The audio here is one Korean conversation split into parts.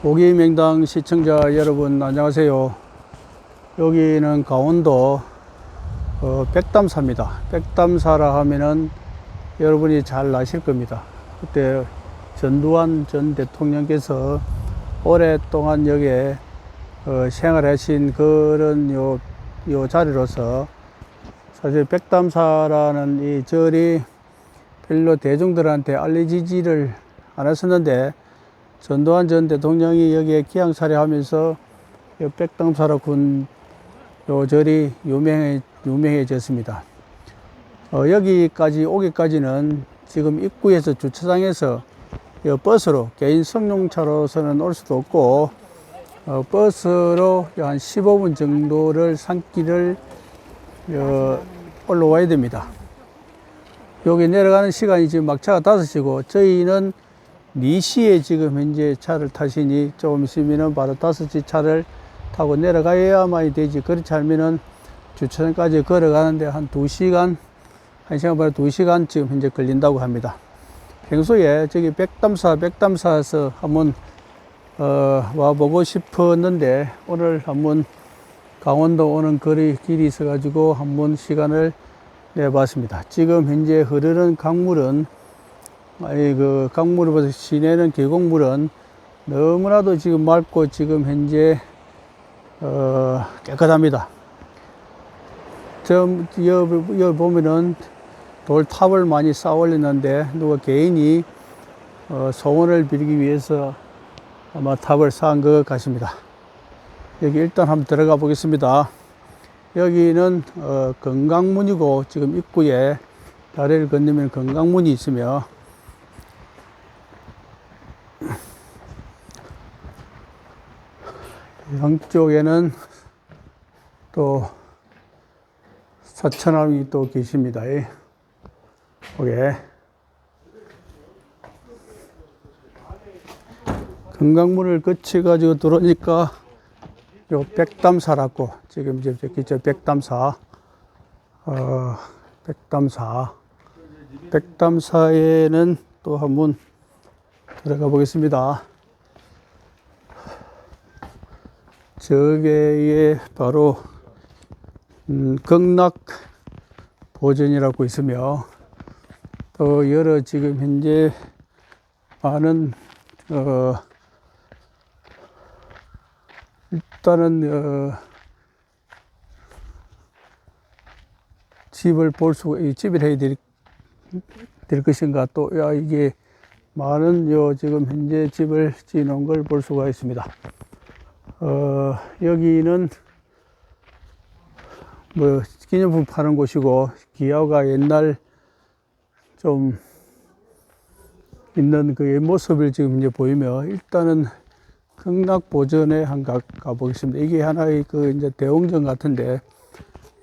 고기명당 시청자 여러분 안녕하세요. 여기는 강원도 어, 백담사입니다. 백담사라 하면은 여러분이 잘 아실 겁니다. 그때 전두환 전 대통령께서 오랫동안 여기에 어, 생활하신 그런 요, 요 자리로서 사실 백담사라는 이 절이 별로 대중들한테 알려지지를 않았었는데 전두환 전 대통령이 여기에 기양사례하면서 요 백담사라 군요 절이 유명해, 유명해졌습니다. 어, 여기까지 오기까지는 지금 입구에서 주차장에서 요 버스로 개인 승용차로서는 올 수도 없고 어, 버스로 한 15분 정도를 산길을 어, 올라와야 됩니다. 여기 내려가는 시간이 지금 막차가 5시고 저희는 4시에 지금 현재 차를 타시니 조금 있으면은 바로 5시 차를 타고 내려가야만이 되지 그렇지 않으면은 주차장까지 걸어가는데 한 2시간 1시간 반 2시간 지금 현재 걸린다고 합니다. 평소에 저기 백담사 백담사에서 한번 어, 와보고 싶었는데 오늘 한번 강원도 오는 거리 길이 있어가지고 한번 시간을 내봤습니다. 지금 현재 흐르는 강물은 그 강물로부터 시내는 계곡물은 너무나도 지금 맑고 지금 현재 어, 깨끗합니다. 저 여기 여기 보면은 돌탑을 많이 쌓아 올렸는데 누가 개인이 어, 소원을 빌기 위해서 아마 탑을 쌓은 것 같습니다. 여기 일단 한번 들어가 보겠습니다. 여기는 어, 건강문이고 지금 입구에 다리를 건너면 건강문이 있으며 양쪽에는 또 사천함이 또 계십니다. 예. 오게 건강문을 거쳐 가지고 들어오니까 요 백담사라고 지금 이제 저기 저 백담사 어 백담사 백담사에는 또 한 번 들어가 보겠습니다. 저게에 바로 음, 극락 보전이라고 있으며 또 여러 지금 현재 많은 어 일단은 어 집을 볼이 집을 해야 될, 될 것인가 또 야, 이게 많은 요 지금 현재 집을 지어놓은 걸 볼 수가 있습니다. 어, 여기는 뭐 기념품 파는 곳이고 기아가 옛날 좀 있는 그 모습을 지금 이제 보이며 일단은 극락 보전에 한가 가보겠습니다. 이게 하나의 그 이제 대웅전 같은데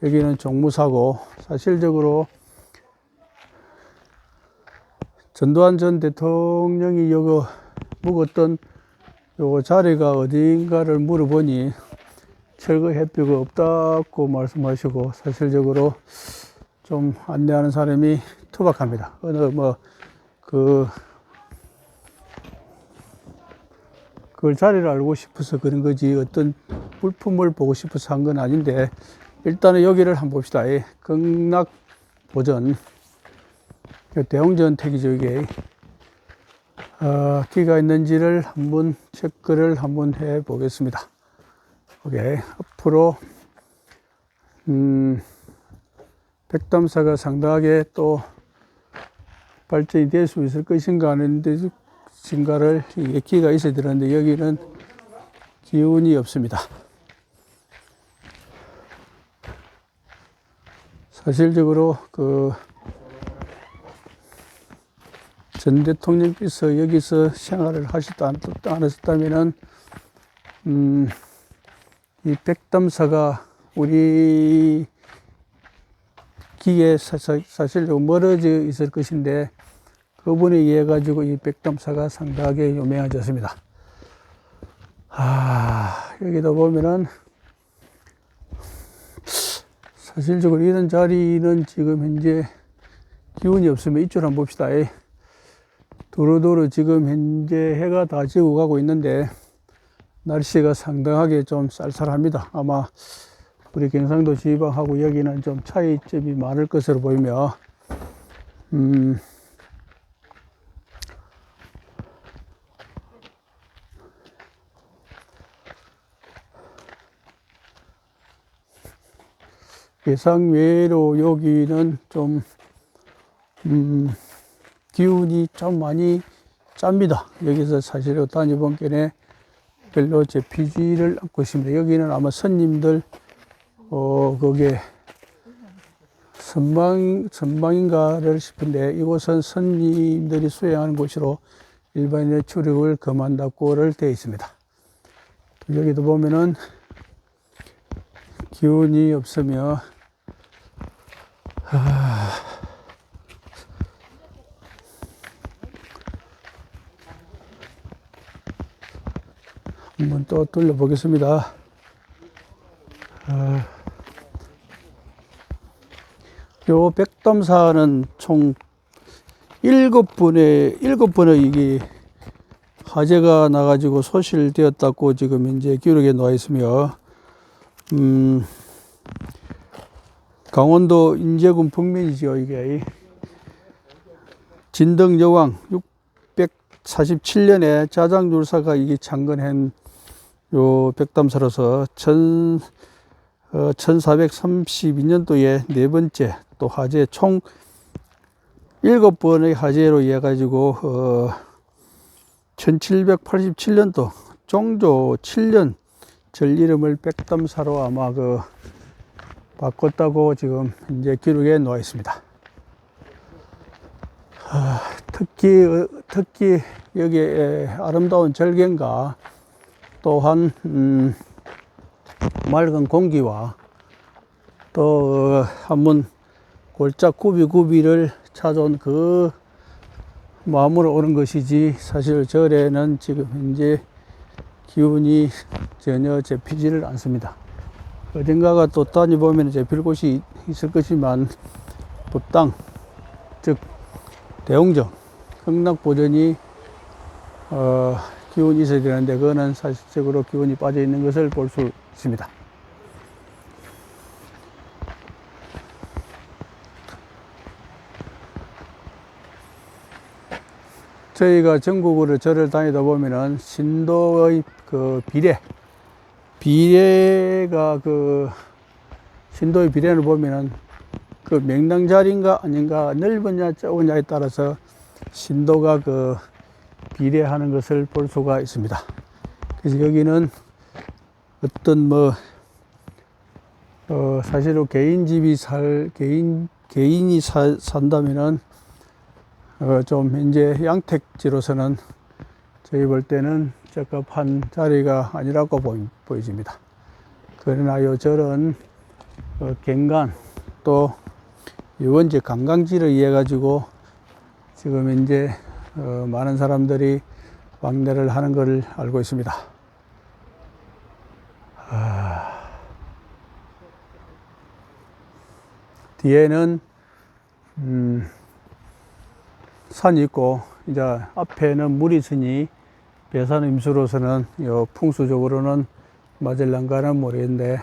여기는 종무사고 사실적으로 전두환 전 대통령이 여기 묵었던 요 자리가 어딘가를 물어보니 철거 해표가 없다고 말씀하시고 사실적으로 좀 안내하는 사람이 투박합니다. 어느 뭐그 그걸 자리를 알고 싶어서 그런 거지 어떤 물품을 보고 싶어서 한 건 아닌데 일단은 여기를 한번 봅시다. 예, 극락 보전 대웅전 택이죠 이게 어, 기가 있는지를 한번 체크를 한번 해 보겠습니다. 오케이. 앞으로, 음, 백담사가 상당하게 또 발전이 될 수 있을 것인가 하는데, 진가를 이게 기가 있어야 되는데, 여기는 기운이 없습니다. 사실적으로 그, 전 대통령께서 여기서 생활을 하시다 않았다면은, 음, 이 백담사가 우리 기에 사실 좀 멀어져 있을 것인데, 그분에 의해 가지고 이 백담사가 상당하게 유명해졌습니다. 아, 여기다 보면은, 사실적으로 이런 자리는 지금 현재 기운이 없으면 이쪽 한번 봅시다. 두루두루 지금 현재 해가 다 지고 가고 있는데 날씨가 상당하게 좀 쌀쌀합니다. 아마 우리 경상도 지방하고 여기는 좀 차이점이 많을 것으로 보이며, 음, 예상 외로 여기는 좀, 음, 기운이 좀 많이 짭니다. 여기서 사실 다니본 견에 별로 제 피지를 않고 있습니다. 여기는 아마 손님들, 어, 거기에 선방, 선방인가를 싶은데 이곳은 손님들이 수행하는 곳으로 일반인의 출입을 금한다고를 되어 있습니다. 여기도 보면은 기운이 없으며 또 둘러보겠습니다. 아, 요 백담사는 총 일곱 분의 일곱 번의 이게 화재가 나가지고 소실되었다고 지금 이제 기록에 나와 있으며, 음, 강원도 인제군 북면이죠 이게 진덕 여왕 647년에 자장율사가 이게 창건한 요 백담사로서 천, 어, 1432년도에 네 번째 또 화재 총 일곱 번의 화재로 이어 가지고 어, 1787년도 종조 7년 절 이름을 백담사로 아마 그 바꿨다고 지금 이제 기록에 나와 있습니다. 아, 특히 어, 특히 여기에 아름다운 절경과 또한 음, 맑은 공기와 또 어, 한번 골짝 구비구비를 찾아온 그 마음으로 오는 것이지 사실 절에는 지금 이제 기운이 전혀 잡히지를 않습니다. 어딘가가 또 이제 별 곳이 있을 것이지만 부땅 즉 대웅정 극락보전이 어, 기운이 있어야 되는데 그거는 사실적으로 기운이 빠져 있는 것을 볼 수 있습니다. 저희가 전국으로 절을 다니다 보면은 신도의 그 비례, 비례가 그 신도의 비례를 보면은 그 명당 자리인가 아닌가 넓으냐 좁으냐에 따라서 신도가 그 비례하는 것을 볼 수가 있습니다. 그래서 여기는 어떤 뭐, 어, 사실은 개인 집이 살, 개인, 개인이 사, 산다면은 어, 좀 이제 양택지로서는 저희 볼 때는 적합한 자리가 아니라고 보이, 보여집니다. 그러나 요 절은 어, 갱간 또 유원지 관광지를 이해 가지고 지금 이제 어, 많은 사람들이 왕래를 하는 것을 알고 있습니다. 아... 뒤에는 음, 산이 있고 이제 앞에는 물이 있으니 배산 임수로서는 요 풍수적으로는 맞을랑가는 모르겠는데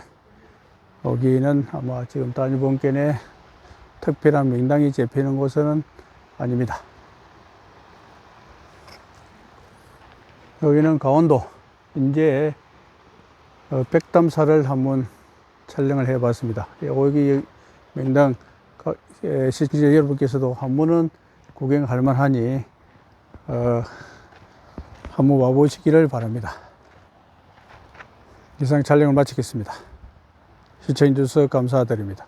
여기는 아마 지금 다니본견에 특별한 명당이 잡히는 곳은 아닙니다. 여기는 강원도 이제 어, 백담사를 한번 촬영을 해 봤습니다. 여기 명당 시청자 여러분께서도 한 번은 구경할 만하니 어, 한번 와보시기를 바랍니다. 이상 촬영을 마치겠습니다. 시청해주셔서 감사드립니다.